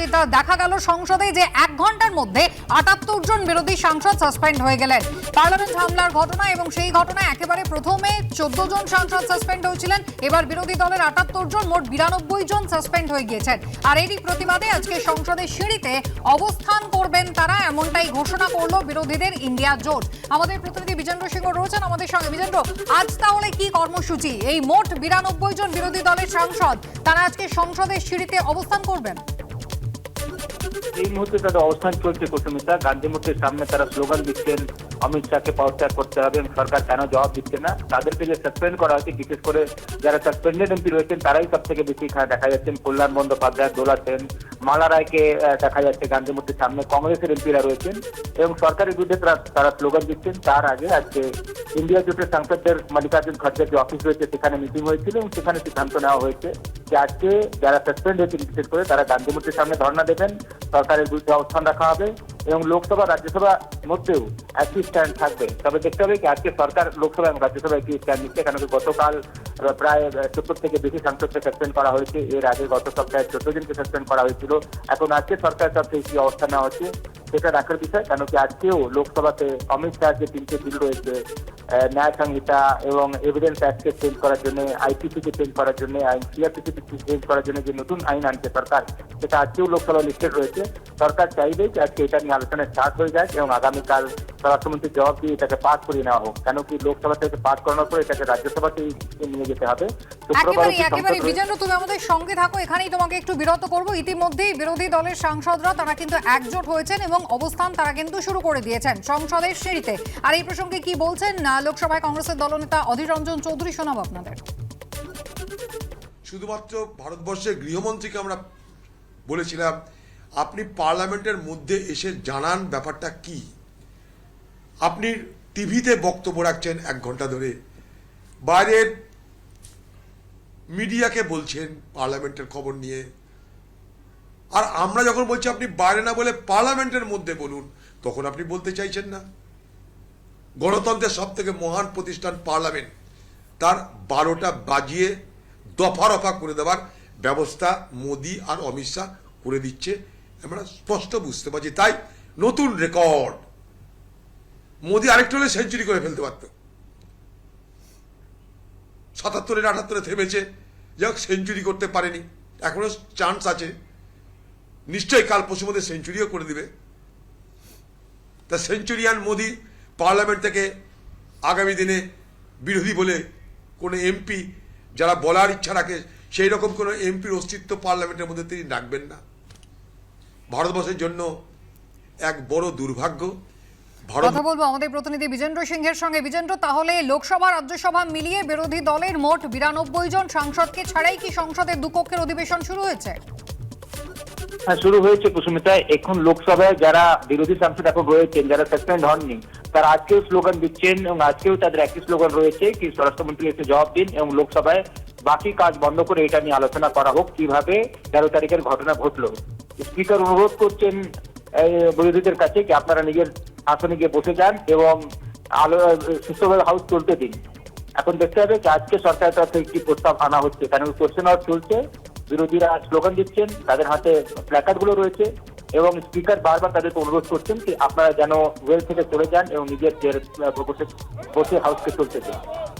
যেটা দেখা গেল সংসদে যে এক ঘণ্টার মধ্যে আটাত্তর জন বিরোধী সাংসদ সাসপেন্ড হয়ে গেলেন। পার্লামেন্ট হামলার ঘটনা এবং সেই ঘটনায় একেবারে প্রথমে চোদ্দ জন সাংসদ সাসপেন্ড হয়েছিলেন, এবার বিরোধী দলের আটাত্তর জন মোট বিরানব্বই জন সাসপেন্ড হয়ে গিয়েছেন। আর এরই প্রতিবাদে আজকে সংসদের সিঁড়িতে অবস্থান করবেন তারা এমনটাই ঘোষণা করল বিরোধীদের ইন্ডিয়া জোট। আমাদের প্রতিনিধি বিজেন্দ্র সিংহ রয়েছেন আমাদের সঙ্গে। বিজেন্দ্র, আজ তাহলে কি কর্মসূচি? এই মোট বিরানব্বই জন বিরোধী দলের সাংসদ তারা আজকে সংসদের সিঁড়িতে অবস্থান করবেন? এই মুহূর্তে তাদের অবস্থান চলছে কুসুমিতা। গান্ধী মূর্তির সামনে তারা স্লোগান দিচ্ছেন, অমিত শাহকে পদত্যাগ করতে হবে সরকার কেন জবাব দিচ্ছে না? তাদেরকে যে সাসপেন্ড করা হয়েছে, বিশেষ করে যারা সাসপেন্ডেড এমপি রয়েছেন, তারাই সব থেকে বেশি দেখা যাচ্ছেন কল্যাণ বন্দ্যোপাধ্যায়, দোলা সেন মালা রায়কে দেখা যাচ্ছে গান্ধী মূর্তির সামনে কংগ্রেসের এমপিরা রয়েছেন এবং সরকারের বিরুদ্ধে তারা স্লোগান দিচ্ছেন। তার আগে আজকে ইন্ডিয়া জোটের সাংসদদের মালিকার্জুন খড়গের যে অফিস রয়েছে, সেখানে মিটিং হয়েছিল এবং সেখানে সিদ্ধান্ত নেওয়া হয়েছে যে আজকে যারা সাসপেন্ড হয়েছেন বিশেষ করে, তারা গান্ধী মূর্তির সামনে ধর্ণা দেবেন, সরকারের বিরুদ্ধে অবস্থান রাখা হবে এবং লোকসভা, রাজ্যসভা মধ্যেও একই স্ট্যান্ড থাকবে। তবে দেখতে হবে কি, আজকে সরকার, লোকসভা এবং রাজ্যসভা একই স্ট্যান্ড নিচ্ছে কেন গতকাল প্রায় সত্তর থেকে বেশি সাংসদকে সাসপেন্ড করা হয়েছে। এর আগে গত সপ্তাহে চোদ্দ জনকে সাসপেন্ড করা হয়েছিল। এখন আজকে সরকার তরফে কি অবস্থান নেওয়া হচ্ছে, সেটা দেখার বিষয়। কেন কি আজকেও লোকসভাতে অমিত শাহ যে তিনটে বিল রয়েছে ন্যায় সংহিতা এবং এভিডেন্স অ্যাক্টকে চেঞ্জ করার জন্য আইপিসিকে চেঞ্জ করার জন্য, আইন সিআরপিসি চেঞ্জ করার জন্য যে নতুন আইন আনছে সরকার, সেটা আজকেও লোকসভা লিস্টেড রয়েছে। সরকার চাইবে যে আজকে এটা নিয়ে আলোচনা স্টার্ট হয়ে যায় এবং আগামীকাল স্বরাষ্ট্রমন্ত্রীর জবাব দিয়ে এটাকে পাস করিয়ে নেওয়া হোক। কেন কি লোকসভা থেকে পাস করানোর পর এটাকে রাজ্যসভাতেই নিয়ে যেতে হবে। একেবারে একেবারে বিজেন্দ্র তুমি আমাদের সঙ্গে থাকো এখানেই তোমাকে একটু বিরত করব। ইতিমধ্যেই বিরোধী দলের সাংসদরা তারা কিন্তু একজোট হয়েছেন এবং অবস্থান তারা কিন্তু শুরু করে দিয়েছেন সংসদের সিঁড়িতে। আর এই প্রসঙ্গে কি বলছেন না লোকসভায় কংগ্রেসের দলনেতা অধীর রঞ্জন চৌধুরী শোনাব আপনাদের। শুধুমাত্র ভারতবর্ষের গৃহমন্ত্রীকে আমরা বলেছিলাম আপনি পার্লামেন্টের মধ্যে এসে জানান ব্যাপারটা কি? আপনি টিভিতে বক্তব্য রাখছেন এক ঘণ্টা ধরে। বাইরের মিডিয়াকে বলছেন পার্লামেন্টের খবর নিয়ে। আর আমরা যখন বলছি আপনি বাইরে না বলে পার্লামেন্টের মধ্যে বলুন, তখন আপনি বলতে চাইছেন না। গণতন্ত্রের সব থেকে মহান প্রতিষ্ঠান পার্লামেন্ট। তার বারোটা বাজিয়ে দফা রফা করে দেওয়ার ব্যবস্থা মোদি আর অমিত শাহ করে দিচ্ছে। আমরা স্পষ্ট বুঝতে পারছি। তাই নতুন রেকর্ড মোদি আরেকটু হলে সেঞ্চুরি করে ফেলতে পারত। সাতাত্তরের আটাত্তরে থেমেছে। যাক, সেঞ্চুরি করতে পারেনি। এখনও চান্স আছে। নিশ্চয়ই কাল মধ্যে সেঞ্চুরিও করে দিবে। তা সেঞ্চুরিয়ান মোদি পার্লামেন্ট থেকে আগামী দিনে বিরোধী বলে কোনো এমপি যারা বলার ইচ্ছা রাখে, সেই রকম কোনো এমপির অস্তিত্ব পার্লামেন্টের মধ্যে তিনি রাখবেন না। ভারতবর্ষের জন্য এক বড় দুর্ভাগ্য। কথা বলব আমাদের প্রতিনিধি বিজেন্দ্র সিংহের সঙ্গে। বিজেন্দ্র তাহলে লোকসভা রাজ্যসভা মিলিয়ে বিরোধী দলের মোট বিরানব্বই জন সাংসদকে ছাড়াই কি সংসদের দুকক্ষের অধিবেশন শুরু হয়েছে? হ্যাঁ শুরু হয়েছে কুসুমিতা। এখন লোকসভায় যারা বিরোধী সাংসদ এখন রয়েছেন যারা সাসপেন্ড হননি তারা আজকেও স্লোগান দিচ্ছেন এবং আজকেও তাদের একই স্লোগান রয়েছে কি স্বরাষ্ট্রমন্ত্রী এসে জবাব দিন এবং লোকসভায় বাকি কাজ বন্ধ করে এটা নিয়ে আলোচনা করা হোক। কীভাবে? তেরো তারিখের ঘটনা ঘটলো। স্পিকার অনুরোধ করছেন বিরোধীদের কাছে কি আপনারা নিজের আসনে গিয়ে বসে যান এবং আলো, সুস্থভাবে হাউস চলতে দিন। এখন দেখতে হবে যে আজকে সরকারের তরফ থেকে একটি প্রস্তাব আনা হচ্ছে। কেন কোশ্চেন আওয়ার চলছে। বিরোধীরা স্লোগান দিচ্ছেন, তাদের হাতে প্ল্যাকার্ডগুলো রয়েছে এবং স্পিকার বারবার তাদেরকে অনুরোধ করছেন যে আপনারা যেন ওয়েল থেকে চলে যান এবং নিজের বসে হাউসকে চলতে দিন।